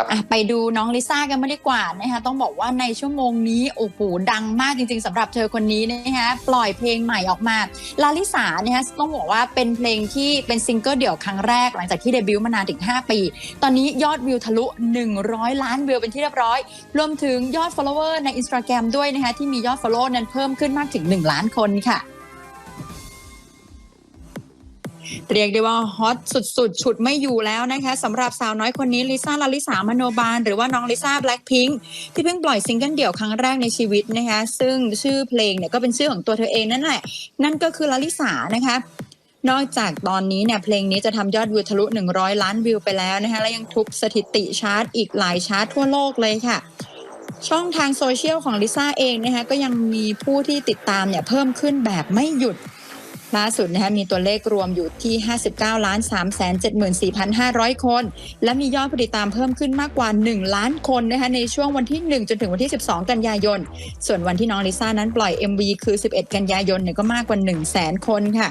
ครับไปดูน้องลิซ่ากันไม่ดีกว่านะคะต้องบอกว่าในชั่วโมงนี้โอ้โหดังมากจริง ๆสำหรับเธอคนนี้นะคะปล่อยเพลงใหม่ออกมาลาลิสาเนี่ยต้องบอกว่าเป็นเพลงที่เป็นซิงเกิลเดี่ยวครั้งแรก หลังจากที่เดบิวต์มานานถึง 5 ปี ตอนนี้ยอดวิวทะลุ 100 ล้านวิวเป็นที่เรียบร้อย รวมถึงยอด follower ใน Instagram ด้วยนะคะที่มียอด follow นั้นเพิ่มขึ้นมากถึง 1 ล้านคนค่ะ เรียกได้ว่าฮอตสุดๆ ฉุดไม่อยู่แล้วนะคะสำหรับสาวน้อยคนนี้ลิซ่าลาลิสามโนบาล หรือว่าน้องลิซ่าแบล็คพิงค์ที่เพิ่งปล่อยซิงเกิลเดี่ยวครั้งแรกในชีวิตนะคะ ซึ่งชื่อเพลงเนี่ยก็เป็นชื่อของตัวเธอเองนั่นแหละ นั่นก็คือลาลิสานะคะนอกจากตอนนี้เนี่ยเพลงนี้จะทำยอดวิวทะลุ 100 ล้านวิวไปแล้วนะคะและยังทุบสถิติชาร์ตอีกหลายชาร์ตทั่วโลกเลยค่ะ ช่องทางโซเชียลของลิซ่าเองนะคะก็ยังมีผู้ที่ติดตามเนี่ยเพิ่มขึ้นแบบไม่หยุด ล่าสุดนะคะมีตัวเลขรวมอยู่ที่ 59ล้าน3 7 4 5 0 0 คน และมียอดผู้ติดตามเพิ่มขึ้นมากกว่า 1 ล้านคนนะคะในช่วงวันที่ 1 จนถึงวันที่ 12 กันยายน ส่วนวันที่น้องลิซ่านั้นปล่อย MV คือ 11 กันยายนเนี่ยก็มากกว่า 1 0 0 0 0 0 คนค่ะ